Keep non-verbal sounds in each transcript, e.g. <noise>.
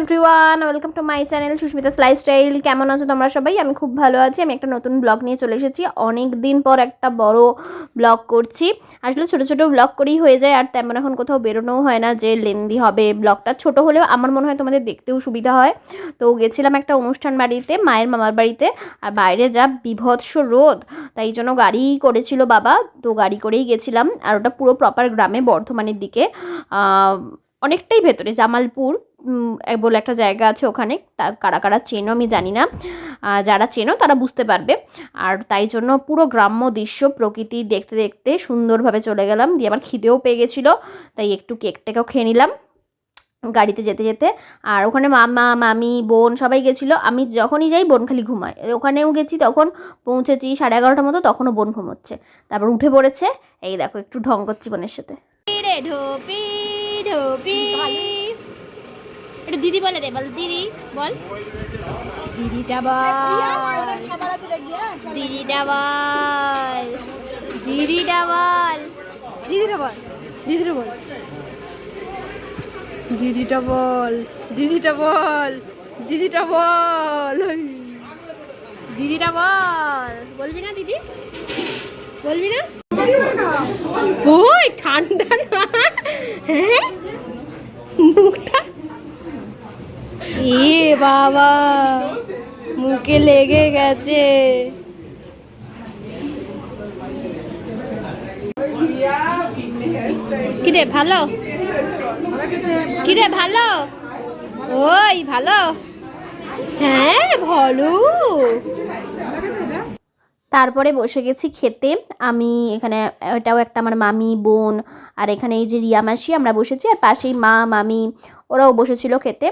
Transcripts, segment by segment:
Everyone welcome to my channel Susmita's lifestyle কেমন আছো তোমরা সবাই? আমি খুব ভালো আছি। আমি একটা নতুন ব্লগ নিয়ে চলে এসেছি। অনেক দিন পর একটা বড় ব্লগ করছি। আসলে ছোটো ছোটো ব্লগ করেই হয়ে যায়, আর তেমন এখন কোথাও বেরোনোও হয় না যে লেন্দি হবে ব্লগটা ছোট হলেও আমার মনে হয় তোমাদের দেখতেও সুবিধা হয়। তো গেছিলাম একটা অনুষ্ঠান বাড়িতে, মায়ের মামার বাড়িতে, আর বাইরে যা বিভৎস রোদ, তাই জন্য গাড়ি করেছিল বাবা। তো গাড়ি করেই গেছিলাম, আর ওটা পুরো প্রপার গ্রামে বর্ধমানের দিকে। অনেকটাই ভেতরে, জামালপুর। বলে একটা জায়গা আছে ওখানে তা কারা কারা চেনো আমি জানি না। যারা চেনো তারা বুঝতে পারবে। আর তাই জন্য পুরো গ্রাম্য দৃশ্য প্রকৃতি দেখতে দেখতে সুন্দরভাবে চলে গেলাম। দিয়ে আমার খিদেও পেয়ে গেছিল তাই একটু কেক টেকেও খেয়ে নিলাম গাড়িতে যেতে যেতে। আর ওখানে মামা মামি বোন সবাই গেছিল। আমি যখনই যাই বোন খালি ঘুমায়। ওখানেও গেছি তখন পৌঁছেছি সাড়ে এগারোটার মতো তখনও বোন ঘুমোচ্ছে। তারপর উঠে পড়েছে। এই দেখো একটু ঢং করছি বোনের সাথে। দিদি বলে দে বল দিদি বল। দিদিটা বল। দিদিটা বল। দিদিটা বল। দিদিটা বল। দিদিটা বল। দিদিটা বল। দিদিটা বল। দিদিটা বল। দিদিটা বল। বলবি না দিদি? বলবি না? ওই ঠান্ডা না। হ্যাঁ? মুখটা বাবা মুখে লেগে গেছে। কিরে ভালো? কিরে ভালো? ওই ভালো? হ্যাঁ ভালো। তারপরে বসে গেছি খেতে। আমি এখানে, এটাও একটা আমার মামি, বোন, আর এখানে এই যে রিয়া মাসি, আমরা বসেছি। আর পাশেই মা, মামি, ওরাও বসেছিল খেতে।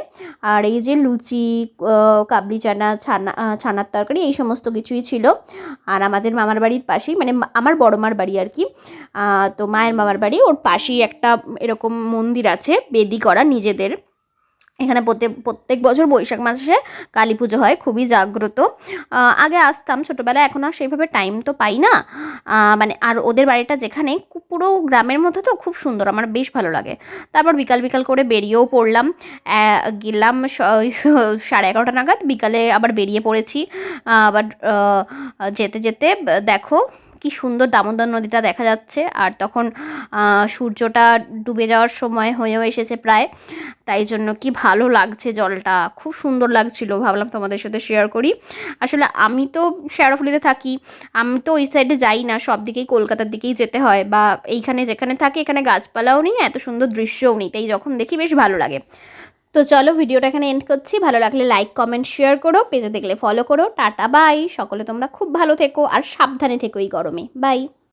আর এই যে লুচি কাবলি চানা, ছানা ছানার তরকারি, এই সমস্ত কিছুই ছিল। আর আমাদের মামার বাড়ির পাশেই মানে আমার বড় মার বাড়ি আর কি তো মায়ের মামার বাড়ি। ওর পাশেই একটা এরকম মন্দির আছে, বেদি করা নিজেদের। এখানে প্রত্যেক প্রত্যেক বছর বৈশাখ মাসে কালী পুজো হয়, খুবই জাগ্রত। আগে আসতাম ছোটোবেলায়, এখন আর সেইভাবে টাইম তো পাই না। মানে আর ওদের বাড়িটা যেখানে পুরো গ্রামের মধ্যে তো খুব সুন্দর, আমার বেশ ভালো লাগে। তারপর বিকাল বিকাল করে বেরিয়েও পড়লাম। গেলাম <laughs> সাড়ে এগারোটা নাগাদ, বিকালে আবার বেরিয়ে পড়েছি। আবার যেতে যেতে দেখো কি সুন্দর দামোদর নদীটা দেখা যাচ্ছে। আর তখন সূর্যটা ডুবে যাওয়ার সময় হয়েও এসেছে প্রায়। তাই জন্য কি ভালো লাগছে জলটা। খুব সুন্দর লাগছিল, ভাবলাম তোমাদের সাথে শেয়ার করি। আসলে আমি তো শেয়ারফুলিতে থাকি, আমি তো ওই সাইডে যাই না, সব দিকেই কলকাতার দিকেই যেতে হয়। বা এইখানে যেখানে থাকি, এখানে গাছপালাও নেই, এত সুন্দর দৃশ্যও নেই। তাই যখন দেখি বেশ ভালো লাগে। তো চলো ভিডিওটা এখানে এন্ড করছি। ভালো লাগলে লাইক কমেন্ট শেয়ার করো। পেজে দেখলে ফলো করো। টাটা বাই সকলে তোমরা খুব ভালো থেকো আর সাবধানে থেকো এই গরমে। বাই